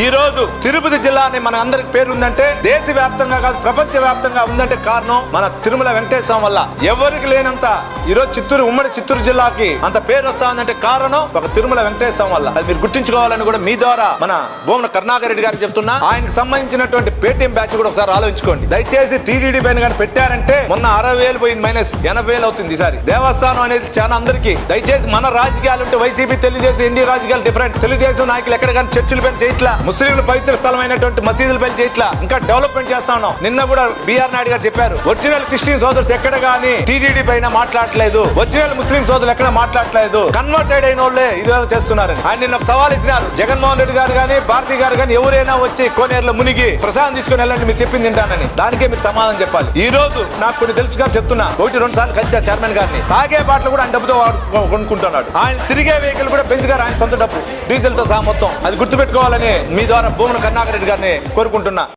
ఈ రోజు తిరుపతి జిల్లా అని మన అందరికి పేరు ఉందంటే దేశ వ్యాప్తంగా కాదు ప్రపంచ వ్యాప్తంగా ఉందంటే కారణం మన తిరుమల వెంకటేశ్వరం వల్ల. ఎవరికి లేనంత ఈ రోజు చిత్తూరు ఉమ్మడి చిత్తూరు జిల్లాకి అంత పేరు వస్తా ఉందంటే కారణం ఒక తిరుమల వెంకటేశ్వరం వల్ల. అది మీరు గుర్తుంచుకోవాలని కూడా మీ ద్వారా మన భూమన కరుణాకర్ రెడ్డి గారు చెప్తున్నా. ఆయనకు సంబంధించినటువంటి పేటీఎం బ్యాచ్ కూడా ఒకసారి ఆలోచించుకోండి. దయచేసి టీడీడీ పైన కానీ పెట్టారంటే మొన్న అరవై వేలు పోయింది మైనస్ ఎనభై వేలు అవుతుంది ఈసారి. దేవస్థానం అనేది చాలా అందరికీ. దయచేసి మన రాజకీయాలు ఉంటే వైసీపీ తెలుగుదేశం ఇండియా రాజకీయాలు డిఫరెంట్ తెలుగుదేశం నాయకులు ఎక్కడ కానీ చర్చలు పైన చేయట్లా. ముస్లింలు పవిత్ర స్థలమైనటువంటి మసీదుల పైన చేయట్లా ఇంకా డెవలప్మెంట్ చేస్తా ఉన్నాం. నిన్న కూడా బీఆర్ నాయుడు గారు చెప్పారు ఒరిజినల్ క్రిస్టియన్ సోదరులు ఎక్కడ కానీ టీడీడీ పైన మాట్లాడట్లేదు. ఒరిజినల్ ముస్లిం సోదరులు ఎక్కడ మాట్లాడలేదు కన్వర్టెడ్ అయిన వాళ్ళే ఇదే చేస్తున్నారు ఆయన నిన్న సవాల్ ఇచ్చినారు. జగన్మోహన్ రెడ్డి గారు కానీ భారతి గారు కానీ ఎవరైనా వచ్చి కోనేరులో మునిగి ప్రసాదం తీసుకుని వెళ్ళండి మీరు చెప్పింది తింటానని దానికే మీరు సమాధానం చెప్పాలి. ఈ రోజు నాకు కొన్ని తెలుసు కాబట్టి చెప్తున్నా. ఒకటి రెండు సార్లు కలిసా చైర్మన్ గారిని. తాగే బాటలు కూడా ఆయన డబ్బుతో కొనుక్కుంటున్నాడు. ఆయన తిరిగే వెహికల్ కూడా బెంచ్ గారు ఆయన సొంత డబ్బు. డీజిల్తో సహా మొత్తం. అది గుర్తుపెట్టుకోవాలని మీ ద్వారా భూమన కరుణాకర్ రెడ్డి గారిని కోరుకుంటున్నా.